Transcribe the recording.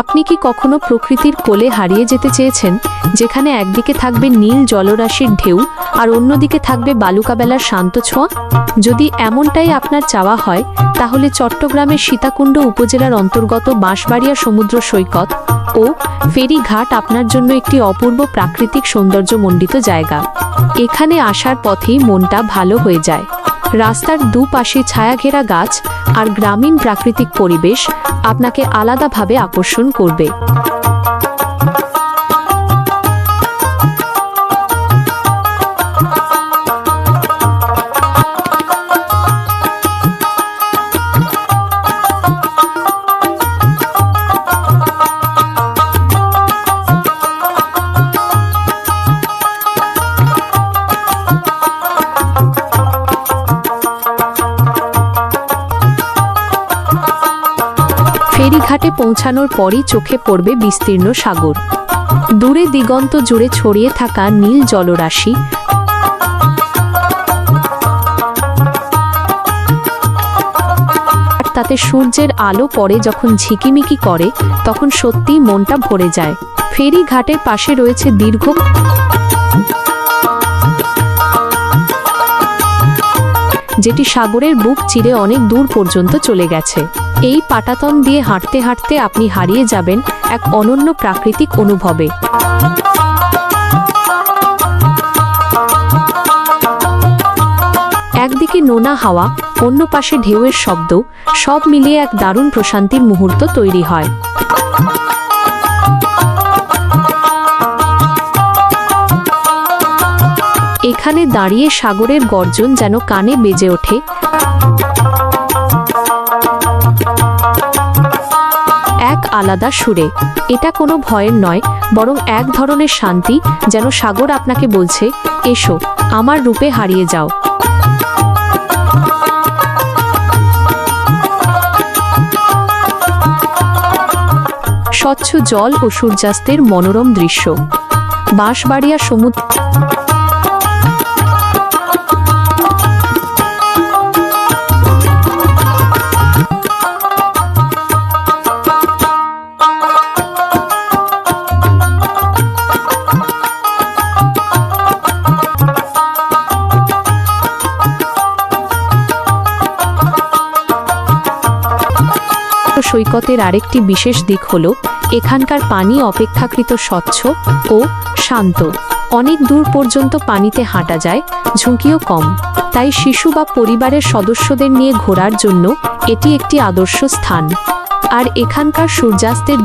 আপনি কি কখনো প্রকৃতির কোলে হারিয়ে যেতে চেয়েছেন, যেখানে একদিকে থাকবে নীল জলরাশির ঢেউ আর অন্যদিকে থাকবে বালুকাবেলার শান্ত ছোঁয়া? যদি এমনটাই আপনার চাওয়া হয়, তাহলে চট্টগ্রামের সীতাকুণ্ড উপজেলার অন্তর্গত বাঁশবাড়িয়া সমুদ্র সৈকত ও ফেরিঘাট আপনার জন্য একটি অপূর্ব প্রাকৃতিক সৌন্দর্যমণ্ডিত জায়গা। এখানে আসার পথেই মনটা ভালো হয়ে যায়। রাস্তার দুপাশে ছায়াঘেরা গাছ আর গ্রামীণ প্রাকৃতিক পরিবেশ আপনাকে আলাদাভাবে আকর্ষণ করবে। ফেরিঘাটে পৌঁছানোর পরই চোখে পড়বে বিস্তীর্ণ সাগর। দূরে দিগন্ত জুড়ে ছড়িয়ে থাকা নীল জলরাশি। তাতে সূর্যের আলো পড়ে যখন ঝিকিমিকি করে, তখন সত্যিই মনটা ভরে যায়। ফেরি ঘাটের পাশে রয়েছে দীর্ঘ যেটি সাগরের বুক চিরে অনেক দূর পর্যন্ত চলে গেছে। এই পাটাতন দিয়ে হাঁটতে হাঁটতে আপনি হারিয়ে যাবেন এক অনন্য প্রাকৃতিক অনুভবে। একদিকে নোনা হাওয়া, অন্য পাশে ঢেউয়ের শব্দ, সব মিলিয়ে এক দারুণ প্রশান্তির মুহূর্ত তৈরি হয়। এখানে দাঁড়িয়ে সাগরের গর্জন যেন কানে বেজে ওঠে। এক আলাদা সুরে। এটা কোনো ভয়ের নয়, বরং এক ধরনের শান্তি যেন সাগর আপনাকে বলছে, এসো, আমার রূপে হারিয়ে যাও। স্বচ্ছ জল ও সূর্যাস্তের মনোরম দৃশ্য। বাঁশবাড়িয়া সমুদ্র সৈকতের আরেকটি বিশেষ দিক হল, এখানকার পানি অপেক্ষাকৃত স্বচ্ছ ও শান্ত। অনেক দূর পর্যন্ত পানিতে হাঁটা যায়, ঝুঁকিও কম। তাই শিশু বা পরিবারের সদস্যদের নিয়ে ঘোরার জন্য এটি একটি আদর্শ স্থান। আর এখানকার সূর্যাস্তের